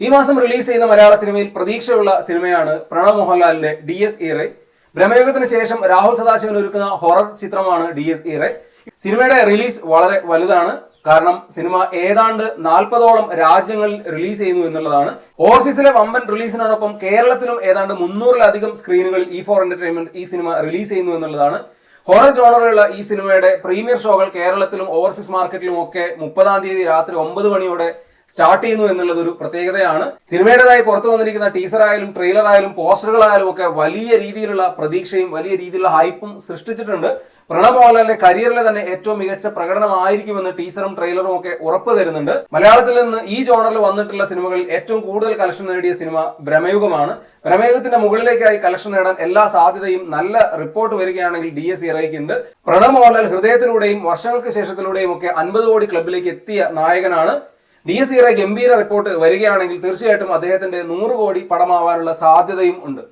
ഈ മാസം റിലീസ് ചെയ്യുന്ന മലയാള സിനിമയിൽ പ്രതീക്ഷയുള്ള സിനിമയാണ് പ്രണവ് മോഹൻലാലിന്റെ ഡി എസ് ഇറെ ബ്രഹ്മയോഗത്തിന് ശേഷം രാഹുൽ സദാശിവൻ ഒരുക്കുന്ന ഹൊറർ ചിത്രമാണ് ഡി എസ് ഇറെ സിനിമയുടെ റിലീസ് വളരെ വലുതാണ്. കാരണം സിനിമ ഏതാണ്ട് നാൽപ്പതോളം രാജ്യങ്ങളിൽ റിലീസ് ചെയ്യുന്നു എന്നുള്ളതാണ്. ഓവർസീസിലെ വമ്പൻ റിലീസിനോടൊപ്പം കേരളത്തിലും ഏതാണ്ട് മുന്നൂറിലധികം സ്ക്രീനുകളിൽ ഇ ഫോർ എന്റർടൈൻമെന്റ് ഈ സിനിമ റിലീസ് ചെയ്യുന്നു എന്നുള്ളതാണ്. ഹൊറർ ജോണറിലുള്ള ഈ സിനിമയുടെ പ്രീമിയർ ഷോകൾ കേരളത്തിലും ഓവർസീസ് മാർക്കറ്റിലും ഒക്കെ മുപ്പതാം തീയതി രാത്രി ഒമ്പത് മണിയോടെ സ്റ്റാർട്ട് ചെയ്യുന്നു എന്നുള്ളത് ഒരു പ്രത്യേകതയാണ്. സിനിമയുടേതായി പുറത്തു വന്നിരിക്കുന്ന ടീസറായാലും ട്രെയിലറായാലും പോസ്റ്ററുകളായാലും ഒക്കെ വലിയ രീതിയിലുള്ള പ്രതീക്ഷയും വലിയ രീതിയിലുള്ള ഹൈപ്പും സൃഷ്ടിച്ചിട്ടുണ്ട്. പ്രണബ് മോഹൻലാലിന്റെ കരിയറിലെ തന്നെ ഏറ്റവും മികച്ച പ്രകടനമായിരിക്കുമെന്ന് ടീസറും ട്രെയിലറും ഒക്കെ ഉറപ്പ് തരുന്നുണ്ട്. മലയാളത്തിൽ നിന്ന് ഈ ജോണറിൽ വന്നിട്ടുള്ള സിനിമകളിൽ ഏറ്റവും കൂടുതൽ കളക്ഷൻ നേടിയ സിനിമ ഭ്രമയുഗമാണ്. ഭ്രമയുഗത്തിന്റെ മുകളിലേക്കായി കളക്ഷൻ നേടാൻ എല്ലാ സാധ്യതയും നല്ല റിപ്പോർട്ട് വരികയാണെങ്കിൽ ഡി എസ് ഇറയ്ക്കുണ്ട് പ്രണബ് മോഹൻലാൽ ഹൃദയത്തിലൂടെയും വർഷങ്ങൾക്ക് ശേഷത്തിലൂടെയും ഒക്കെ അൻപത് കോടി ക്ലബിലേക്ക് എത്തിയ നായകനാണ്. ഡി എസ് ഗംഭീര റിപ്പോർട്ട് വരികയാണെങ്കിൽ തീർച്ചയായിട്ടും അദ്ദേഹത്തിന്റെ നൂറ് കോടി പടമാവാനുള്ള സാധ്യതയും ഉണ്ട്.